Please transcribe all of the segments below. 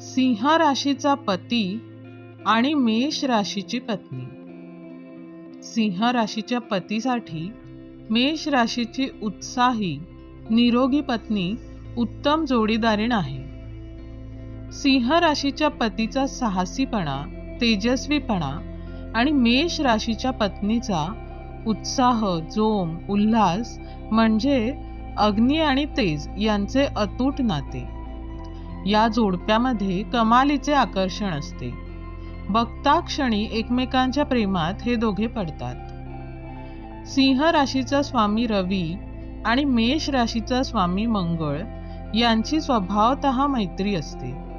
सिंह राशीचा पती आणि मेष राशीची पत्नी. सिंह राशीच्या पतीसाठी मेष राशीची उत्साही निरोगी पत्नी उत्तम जोडीदारीण आहे. सिंह राशीच्या पतीचा साहसीपणा तेजस्वीपणा आणि मेष राशीच्या पत्नीचा उत्साह जोम उल्हास म्हणजे अग्नी आणि तेज यांचे अतूट नाते. या जोडप्यामध्ये कमालीचे आकर्षण असते. बघता क्षणी एकमेकांच्या प्रेमात हे दोघे पडतात. सिंह राशीचा स्वामी रवी आणि मेष राशीचा स्वामी मंगळ यांची स्वभावत मैत्री असते.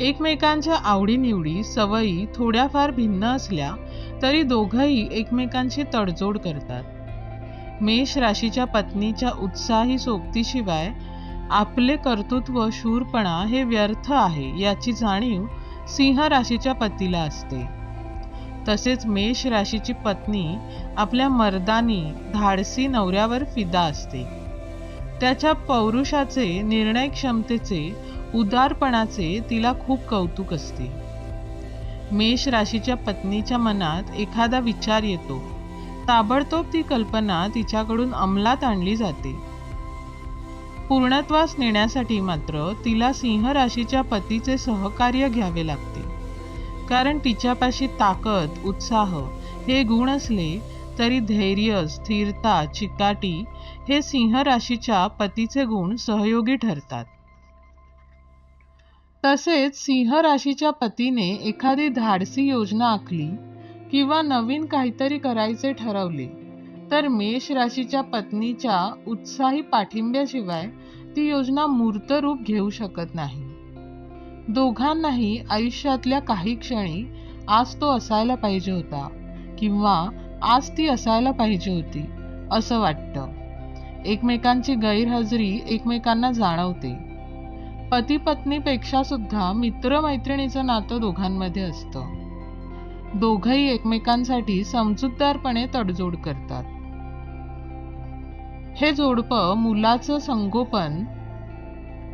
एकमेकांच्या आवडीनिवडी सवयी थोड्याफार भिन्न असल्या तरी दोघंही एकमेकांशी तडजोड करतात. मेष राशीच्या पत्नीच्या उत्साही सोबतीशिवाय आपले कर्तृत्व शूरपणा हे व्यर्थ आहे याची जाणीव सिंह राशीच्या पतीला असते. तसेच मेष राशीची पत्नी आपल्या मर्दानी धाडसी नवऱ्यावर फिदा असते. त्याच्या पौरुषाचे निर्णय क्षमतेचे उदारपणाचे तिला खूप कौतुक असते. मेष राशीच्या पत्नीच्या मनात एखादा विचार येतो. ताबडतोब ती कल्पना तिच्याकडून अंमलात आणली जाते. पूर्णत्वास नेण्यासाठी मात्र तिला सिंह राशीच्या पतीचे सहकार्य घ्यावे लागते. कारण तिच्यापाशी ताकद उत्साह हे गुण असले तरी धैर्य स्थिरता चिकाटी हे सिंह राशीच्या पतीचे गुण सहयोगी ठरतात. तसेच सिंह राशीच्या पतीने एखादी धाडसी योजना आखली किंवा नवीन काहीतरी करायचे ठरवले तर मेष राशीच्या पत्नीच्या उत्साही पाठिंब्याशिवाय ती योजना मूर्त रूप घेऊ शकत नाही. दोघांनाही आयुष्यातल्या काही क्षणी आज तो असायला पाहिजे होता किंवा आज ती असायला पाहिजे होती असं वाटतं. एकमेकांची गैरहजेरी एकमेकांना जाणवते. पती पत्नीपेक्षा सुद्धा मित्रमैत्रिणीचं नातं दोघांमध्ये असतं. दोघही एकमेकांसाठी समजूतदारपणे तडजोड करतात. हे जोडपं मुलाचं संगोपन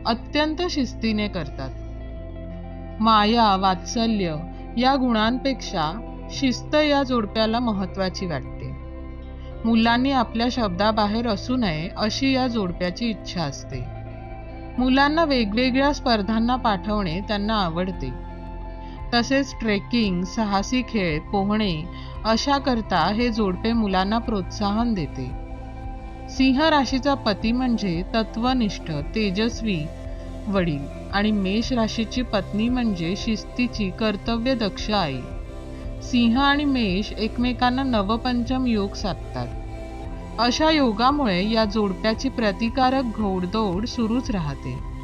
अत्यंत शिस्तीने करतात. माया वात्सल्य या गुणांपेक्षा शिस्त या जोडप्याला महत्वाची वाटते. मुलांनी आपल्या शब्दाबाहेर असू नये अशी या जोडप्याची इच्छा असते. मुलांना वेगवेगळ्या स्पर्धांना पाठवणे त्यांना आवडते. तसेच ट्रेकिंग साहसी खेळ पोहणे अशा करता हे जोडपे मुलांना प्रोत्साहन देते. सिंह राशीचा पती म्हणजे तत्वनिष्ठ तेजस्वी वडील आणि मेष राशीची पत्नी म्हणजे शिस्तीची कर्तव्य दक्ष आई. सिंह आणि मेष एकमेकांना नवपंचम योग साधतात. अशा योगामुळे या जोडप्याची प्रतिकारक घोडदौड सुरूच राहते.